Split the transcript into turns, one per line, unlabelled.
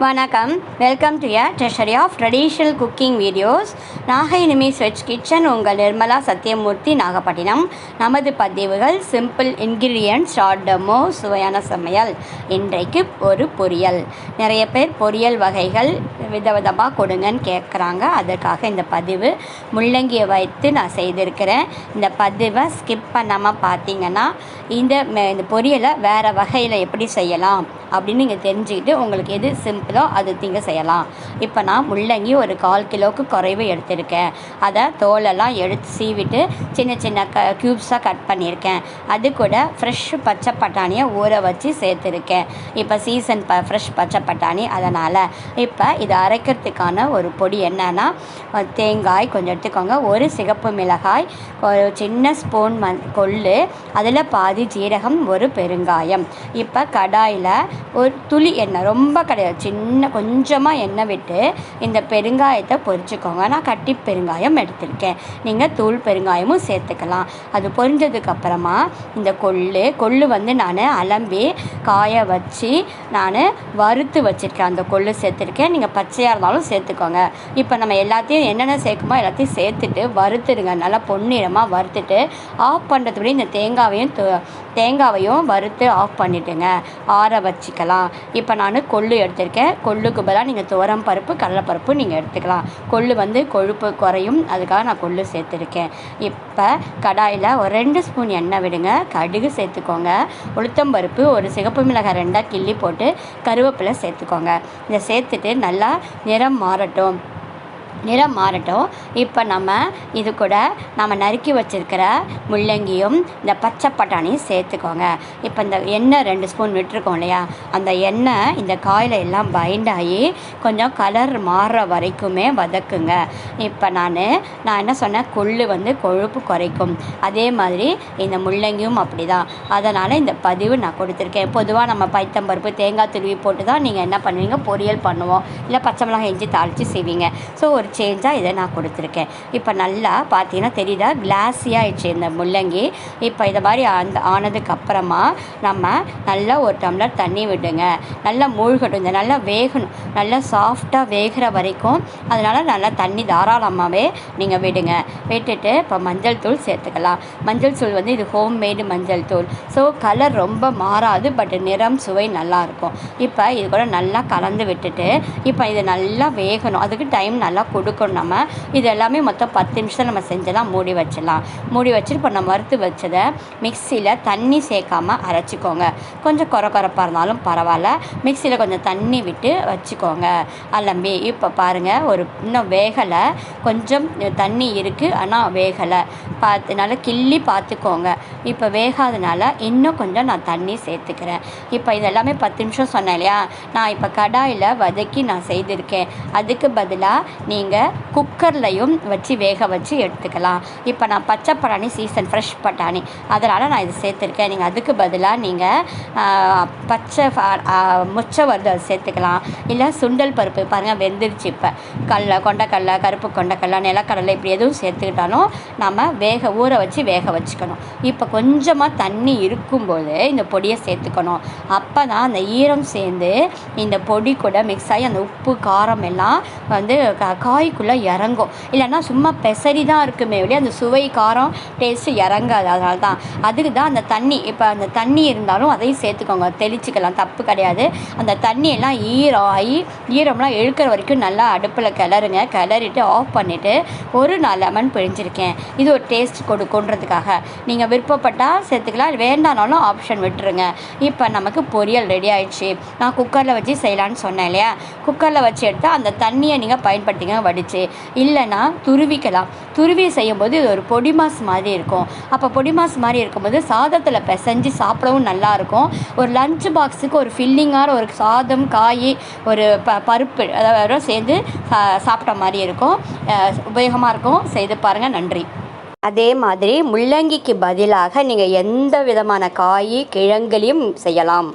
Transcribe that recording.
வணக்கம். Welcome to your treasury of traditional cooking videos Nagai Nimmi's veg kitchen உங்கள் நிர்மலா சத்யமூர்த்தி நாகப்பட்டினம். நமது பதிவுகள் சிம்பிள் இன்கிரீடியன்ட்ஸ் ஷார்ட் டெமோ சுவையான சமையல் இன்றைக்கு ஒரு பொரியல். நிறைய பேர் பொரியல் வகைகள் விதவிதமாக கொடுங்கன்னு கேட்குறாங்க அதற்காக இந்த பதிவு முள்ளங்கியை வைத்து நான் செய்திருக்கிறேன். இந்த பதிவை ஸ்கிப் பண்ணாமல் பார்த்தீங்கன்னா இந்த இந்த பொரியலை வேறு வகையில் எப்படி செய்யலாம்? அப்படின்னு நீங்கள் தெரிஞ்சுக்கிட்டு உங்களுக்கு எது சிம்பிளோ அது நீங்கள் செய்யலாம். இப்போ நான் முள்ளங்கி ஒரு கால் கிலோவுக்கு குறைவு எடுத்திருக்கேன். அதை தோலெல்லாம் எடுத்து சீவிட்டு சின்ன சின்ன க க்யூப்ஸாக கட் பண்ணியிருக்கேன். அது கூட ஃப்ரெஷ் பச்சை பட்டாணியை ஊற வச்சு சேர்த்துருக்கேன். இப்போ சீசன் ப ஃப்ரெஷ் பச்சை பட்டாணி அதனால் இப்போ இதை அரைக்கிறதுக்கான ஒரு பொடி என்னென்னா தேங்காய் கொஞ்சம் எடுத்துக்கோங்க. ஒரு சிகப்பு மிளகாய் ஒரு சின்ன ஸ்பூன் மண் கொள்ளு அதில் பாதி ஜீரகம் ஒரு பெருங்காயம். இப்போ கடாயில் ஒரு துளி எண்ணெய் ரொம்ப கிடையாது. சின்ன கொஞ்சமாக எண்ணெய் விட்டு இந்த பெருங்காயத்தை பொரிச்சுக்கோங்க. நான் கட்டி பெருங்காயம் எடுத்திருக்கேன். நீங்கள் தூள் பெருங்காயமும் சேர்த்துக்கலாம். அது பொரிஞ்சதுக்கப்புறமா இந்த கொள்ளு கொள்ளு வந்து நான் அலம்பி காய வச்சு நான் வறுத்து வச்சுருக்கேன். அந்த கொள்ளு சேர்த்துருக்கேன். நீங்கள் பச்சையாக இருந்தாலும் சேர்த்துக்கோங்க. இப்போ நம்ம எல்லாத்தையும் என்னென்ன சேர்க்குமோ எல்லாத்தையும் சேர்த்துட்டு வறுத்துடுங்க. நல்லா பொன்னிறமாக வறுத்துட்டு ஆஃப் பண்ணுறதுபடி இந்த தேங்காவையும் தேங்காவையும் வறுத்து ஆஃப் பண்ணிவிடுங்க ஆற வச்சுக்கலாம். இப்போ நான் கொள்ளு எடுத்திருக்கேன். கொள்ளுக்கு பதிலாக நீங்கள் துவரம் பருப்பு கடலைப்பருப்பு நீங்கள் எடுத்துக்கலாம். கொள்ளு வந்து கொழுப்பு குறையும். அதுக்காக நான் கொள்ளு சேர்த்துருக்கேன். இப்போ கடாயில் ஒரு ரெண்டு ஸ்பூன் எண்ணெய் விடுங்க. கடுகு சேர்த்துக்கோங்க. உளுத்தம்பருப்பு ஒரு சிகப்பு மிளகாய் ரெண்டாக கிள்ளி போட்டு கருவேப்பிலை சேர்த்துக்கோங்க. இதை சேர்த்துட்டு நல்லா நிறம் மாறட்டும். நிறம் மாறட்டும். இப்போ நம்ம இது கூட நம்ம நறுக்கி வச்சிருக்கிற முள்ளங்கியும் இந்த பச்சை பட்டாணியும் சேர்த்துக்கோங்க. இப்போ இந்த எண்ணெய் ரெண்டு ஸ்பூன் விட்டுருக்கோம் இல்லையா? அந்த எண்ணெய் இந்த காயில் எல்லாம் பைண்ட் ஆகி கொஞ்சம் கலர் மாறுற வரைக்குமே வதக்குங்க. இப்போ நான் நான் என்ன சொன்னேன்? கொள்ளு வந்து கொழுப்பு குறைக்கும். அதே மாதிரி இந்த முள்ளங்கியும் அப்படி தான் அதனால் இந்த பதிவு நான் கொடுத்துருக்கேன். பொதுவாக நம்ம பைத்தம்பருப்பு தேங்காய் துருவி போட்டு தான் நீங்கள் என்ன பண்ணுவீங்க? பொரியல் பண்ணுவோம். இல்லை பச்சை மிளகாய் இஞ்சி தாளித்து செய்வீங்க. ஸோ ஒரு சேஞ்சாக இதை நான் கொடுத்துருக்கேன். இப்போ நல்லா பார்த்தீங்கன்னா தெரியுதா? கிளாஸியாகிடுச்சு இந்த முள்ளங்கி. இப்போ இதை மாதிரி அந்த ஆனதுக்கப்புறமா நம்ம நல்லா ஒரு டம்ளர் தண்ணி விடுங்க. நல்லா மூழ்கட்டும். இந்த நல்லா வேகணும். நல்லா சாஃப்டாக வேகிற வரைக்கும் அதனால் நல்லா தண்ணி தாராளமாகவே நீங்கள் விடுங்க. விட்டுட்டு இப்போ மஞ்சள் தூள் சேர்த்துக்கலாம். மஞ்சள் தூள் வந்து இது ஹோம்மேடு மஞ்சள் தூள். ஸோ கலர் ரொம்ப மாறாது பட் நிறம் சுவை நல்லாயிருக்கும் இப்போ இது கூட நல்லா கலந்து விட்டுட்டு இப்போ இது நல்லா வேகணும். அதுக்கு டைம் நல்லா கொடுக்கணும் நம்ம. இது எல்லாமே மொத்தம் பத்து நிமிஷம் நம்ம செஞ்செல்லாம் மூடி வச்சிடலாம். மூடி வச்சுட்டு இப்போ நம்ம வறுத்து வச்சதை மிக்சியில் தண்ணி சேர்க்காம அரைச்சிக்கோங்க. கொஞ்சம் கொர கொரப்பாக இருந்தாலும் பரவாயில்ல. மிக்சியில் கொஞ்சம் தண்ணி விட்டு வச்சுக்கோங்க. அல்லம்பி இப்போ பாருங்கள் ஒரு இன்னும் வேகலை. கொஞ்சம் தண்ணி இருக்குது ஆனால் வேகலை. பார்த்து நல்லா கிள்ளி பார்த்துக்கோங்க. இப்போ வேகாதனால இன்னும் கொஞ்சம் நான் தண்ணி சேர்த்துக்கிறேன். இப்போ இதெல்லாமே பத்து நிமிஷம் சொன்னேன் இல்லையா? நான் இப்போ கடாயில் வதக்கி நான் செய்திருக்கேன். அதுக்கு பதிலாக நீங்கள் குக்கர்லையும் வச்சு வேக வச்சு எடுத்துக்கலாம். இப்போ நான் பச்சை பட்டாணி சீசன் ஃப்ரெஷ் பட்டாணி. அதனால் நான் இது சேர்த்துருக்கேன். நீங்கள் அதுக்கு பதிலாக நீங்கள் பச்சை முச்சை வருது அதை சேர்த்துக்கலாம். இல்லை சுண்டல் பருப்பு பாருங்கள் வெந்துருச்சு இப்போ. கடல கொண்டக்கடலை கருப்பு கொண்டக்கடலை நிலக்கடலை இப்படி எதுவும் சேர்த்துக்கிட்டாலும் நம்ம வேக ஊற வச்சு வேக வச்சுக்கணும். இப்போ கொஞ்சமாக தண்ணி இருக்கும்போது இந்த பொடியை சேர்த்துக்கணும். அப்போ தான் அந்த ஈரம் சேர்ந்து இந்த பொடி கூட மிக்ஸ் ஆகி அந்த உப்பு காரம் எல்லாம் வந்து க- காய்க்குள்ளே இறங்கும். இல்லைன்னா சும்மா பெசரி தான் இருக்குமே வெளியே அந்த சுவை காரம் டேஸ்ட்டு இறங்காது. அதனால தான் அதுக்கு தான் அந்த தண்ணி இப்போ அந்த தண்ணி இருந்தாலும் அதையும் சேர்த்துக்கோங்க. தெளிச்சுக்கலாம் தப்பு கிடையாது. அந்த தண்ணியெல்லாம் ஈரம் ஆகி ஈரம்லாம் இழுக்கிற வரைக்கும் நல்லா அடுப்பில் கிளறுங்க. கிளறிட்டு ஆஃப் பண்ணிவிட்டு ஒரு நாலு லெமன் பிழிஞ்சிருக்கேன். இது ஒரு டேஸ்ட் கொடுக்குன்றதுக்காக. நீங்கள் விருப்பப்பட்டால் சேர்த்துக்கலாம். வேண்டானாலும் ஆப்ஷன் விட்டுருங்க. இப்போ நமக்கு பொரியல் ரெடி ஆயிடுச்சு. நான் குக்கரில் வச்சு செய்யலான்னு சொன்னேன் இல்லையா? குக்கரில் வச்சு எடுத்தால் அந்த தண்ணியை நீங்கள் பயன்படுத்திங்க வடித்து இல்லைன்னா துருவிக்கலாம். துருவி செய்யும்போது இது ஒரு பொடி மாஸ் மாதிரி இருக்கும். அப்போ பொடி மாஸ் மாதிரி இருக்கும்போது சாதத்தில் பிசைஞ்சு சாப்பிடவும் நல்லாயிருக்கும் ஒரு லஞ்ச் பாக்ஸுக்கு ஒரு ஃபில்லிங்கான ஒரு சாதம் காய் ஒரு ப பருப்பு அதாவது சேர்ந்து சாப்பிட்ட மாதிரி இருக்கும். உபயோகமாக இருக்கும். செய்து பாருங்கள் நன்றி. அதே மாதிரி முள்ளங்கிக்கு பதிலாக நீங்கள் எந்த விதமான காய் கிழங்குலையும் செய்யலாம்.